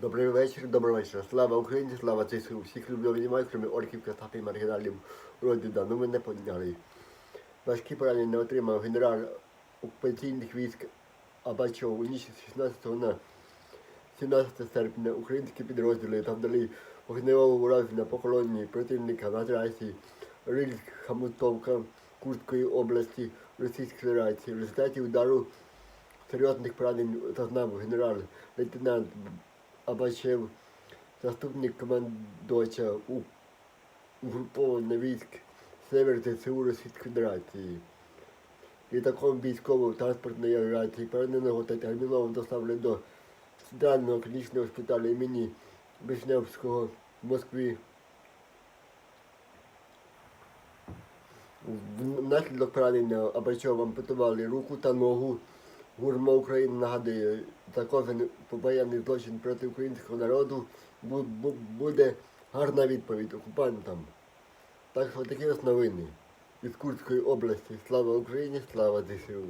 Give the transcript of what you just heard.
Добрий вечір, добрий вечір. Слава Україні, слава ЗСУ. Всіх люблю обіймаю, крім орків, кацапів, маргіналів, родина. Ну мене поняли. Важкі поранення отримав генерал окупаційних військ Абачов у ніч з 16 на 17 серпня. Українські підрозділи завдали вогневого ураження по колонії противника на трасі Рильськ, Хамутовка, Курської області Російської Федерації. В результаті удару серйозних поранень зазнав генерал-лейтенант Абачев, заступник командувача угруповання військ Север ЗСУ Російської Федерації. Літаком військово-транспортної авіації пораненого та терміново доставлено до центрального клінічного шпиталю імені Вишневського в Москві. Внаслідок поранення Абачова ампутували руку та ногу. Гурма України нагадує, за кожен побоєнний злочин проти українського народу бу- бу- буде гарна відповідь окупантам. Так що такі ось новини із Курської області. Слава Україні, слава ЗСУ.